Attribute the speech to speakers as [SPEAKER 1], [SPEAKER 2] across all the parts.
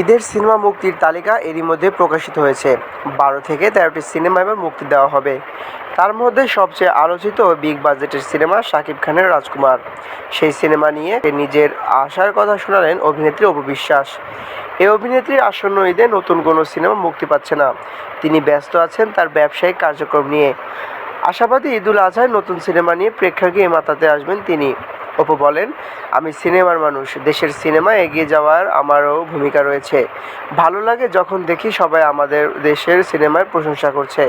[SPEAKER 1] ঈদের সিনেমা মুক্তির তালিকা এরই মধ্যে প্রকাশিত হয়েছে। বারো থেকে তেরোটি সিনেমা এবার মুক্তি দেওয়া হবে। তার মধ্যে সবচেয়ে আলোচিত বিগ বাজেটের সিনেমা শাকিব খানের রাজকুমার। সেই সিনেমা নিয়ে নিজের আশার কথা শোনালেন অভিনেত্রী অপু বিশ্বাস। এই অভিনেত্রীর আসন্ন ঈদে নতুন কোনো সিনেমা মুক্তি পাচ্ছে না। তিনি ব্যস্ত আছেন তার ব্যবসায়িক কার্যক্রম নিয়ে। আশাবাদী ঈদুল আজহায় নতুন সিনেমা নিয়ে প্রেক্ষাগৃহে মাতাতে আসবেন তিনি। অপু বলেন, আমি সিনেমার মানুষ, দেশের সিনেমা এগিয়ে যাওয়ার আমারও ভূমিকা রয়েছে। ভালো লাগে যখন দেখি সবাই আমাদের দেশের সিনেমার প্রশংসা করছে।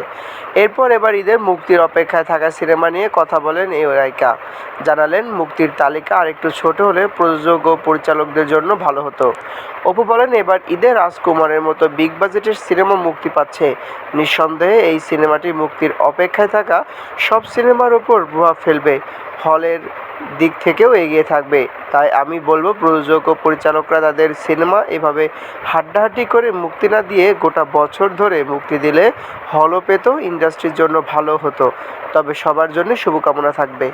[SPEAKER 1] এরপর এবার ঈদে মুক্তির অপেক্ষায় থাকা সিনেমা নিয়ে কথা বলেন এই নায়িকা জানালেন, মুক্তির তালিকা আরেকটু ছোট হলে প্রযোজক ও পরিচালকদের জন্য ভালো হতো। অপু বলেন, এবার ঈদে রাজকুমারের মতো বিগ বাজেটের সিনেমা মুক্তি পাচ্ছে। নিঃসন্দেহে এই সিনেমাটি মুক্তির অপেক্ষায় থাকা সব সিনেমার ওপর প্রভাব ফেলবে। হলের দিক থেকেও এগিয়ে থাকবে। তাই আমি বলব, প্রযোজক ও পরিচালকরা তাদের সিনেমা এভাবে হাড্ডাহাড্ডি করে মুক্তি না দিয়ে গোটা বছর ধরে মুক্তি দিলে হলও পেত, ইন্ডাস্ট্রির জন্য ভালো হতো। তবে সবার জন্য শুভকামনা থাকবে।